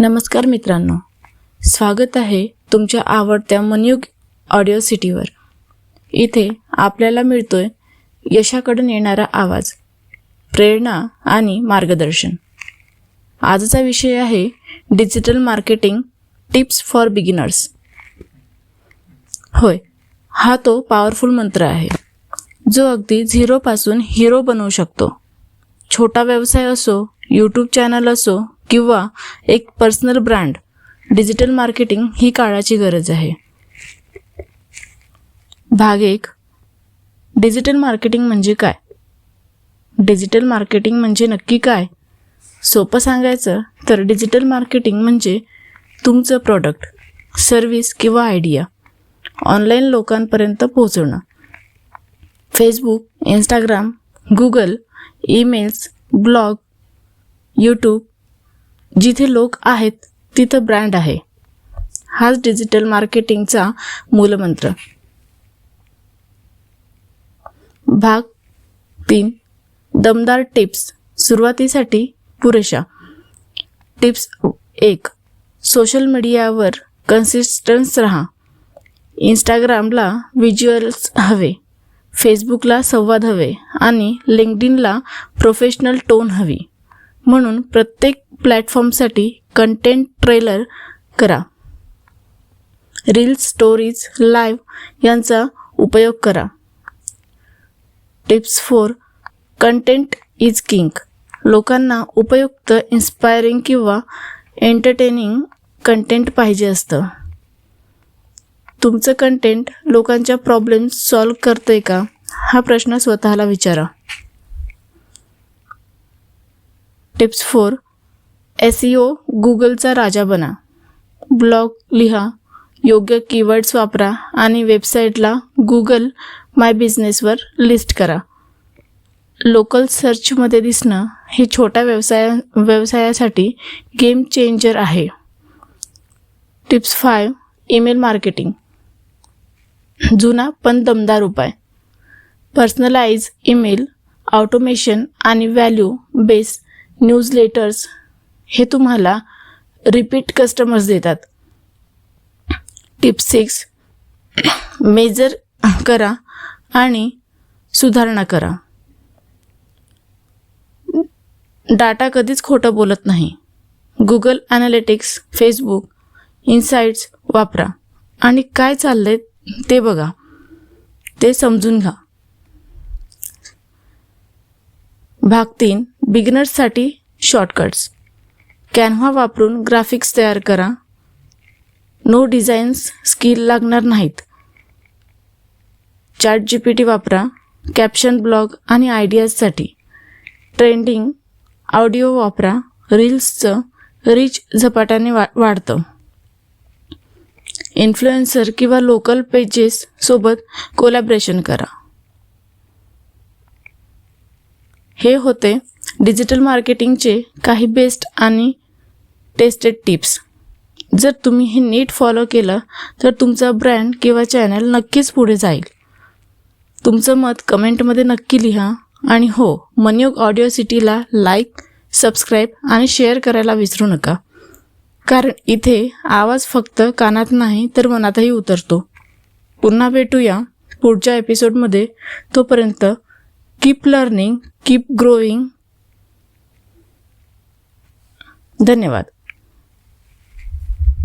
नमस्कार मित्रांनो. स्वागत आहे तुमच्या आवडत्या मनयुग ऑडिओ सिटीवर. इथे आपल्याला मिळतोय यशाकडून येणारा आवाज प्रेरणा आणि मार्गदर्शन. आजचा विषय आहे digital marketing tips for beginners. होय हा तो पॉवरफुल मंत्र आहे. जो अगदी झिरोपासून हिरो बनवू शकतो. छोटा व्यवसाय असो यूट्यूब चॅनल असो किंवा एक पर्सनल ब्रँड डिजिटल मार्केटिंग ही काळाची गरज आहे. भाग एक डिजिटल मार्केटिंग म्हणजे काय? डिजिटल मार्केटिंग म्हणजे नक्की काय? सोपं सांगायचं तर डिजिटल मार्केटिंग म्हणजे तुमचं प्रॉडक्ट सर्विस किंवा आयडिया ऑनलाईन लोकांपर्यंत पोहोचवणं. Facebook Instagram Google emails blog YouTube जिथे लोक आहेत तिथं ब्रँड आहे. हाच डिजिटल मार्केटिंगचा मूलमंत्र. भाग तीन. दमदार टिप्स सुरुवातीसाठी पुरेशा. टिप्स एक. सोशल मीडियावर कन्सिस्टन्स राहा. इंस्टाग्रामला व्हिज्युअल्स हवे. फेसबुकला संवाद हवे. आणि लिंकडिनला प्रोफेशनल टोन हवी. म्हणून प्रत्येक प्लॅटफॉर्मसाठी कंटेंट ट्रेलर करा. रील्स स्टोरीज लाईव्ह यांचा उपयोग करा. Tips four content is king लोकांना उपयुक्त इन्स्पायरिंग किंवा एंटरटेनिंग कंटेंट पाहिजे असतं. तुमचं कंटेंट लोकांच्या प्रॉब्लेम्स सॉल्व करते का? हा प्रश्न स्वतःला विचारा. Tips four S E O गुगलचा राजा बना. ब्लॉग लिहा योग्य कीवर्ड्स वापरा आणि वेबसाईटला गुगल माय बिझनेसवर लिस्ट करा. लोकल सर्चमध्ये दिसणं हे छोट्या व्यवसाया व्यवसायासाठी गेम चेंजर आहे. Tips five email marketing. जुना पण दमदार उपाय. पर्सनलाइज ईमेल ऑटोमेशन आणि व्हॅल्यू बेस न्यूजलेटर्स हे तुम्हाला रिपीट कस्टमर्स देतात. टिप सिक्स मेजर करा आणि सुधारणा करा. डाटा कधीच खोटं बोलत नाही. गुगल ॲनालिटिक्स फेसबुक इन्साइट्स वापरा. आणि काय चाललंय ते बघा. ते समजून घ्या. भाग तीन बिगिनर्ससाठी शॉर्टकट्स कॅनव्हा वापरून ग्राफिक्स तयार करा. नो डिझाईन्स स्किल लागणार नाहीत. चॅट जी पी टी वापरा कॅप्शन ब्लॉग आणि आयडियाजसाठी ट्रेंडिंग ऑडिओ वापरा रील्सचं रीच झपाट्याने वा वाढतं. इन्फ्लुएन्सर किंवा लोकल पेजेस सोबत कोलॅबरेशन करा. हे होते डिजिटल मार्केटिंगचे काही बेस्ट आणि टेस्टेड टिप्स. जर तुम्ही हे नीट फॉलो केलं तर तुमचा ब्रँड किंवा चॅनल नक्कीच पुढे जाईल. तुमचं मत कमेंटमध्ये नक्की लिहा आणि हो मनयोग ऑडिओ सिटीला लाईक सबस्क्राईब आणि शेअर करायला विसरू नका. कारण इथे आवाज फक्त कानात नाही तर मनातही उतरतो. पुन्हा भेटूया पुढच्या एपिसोडमध्ये तोपर्यंत कीप लर्निंग कीप ग्रोईंग धन्यवाद.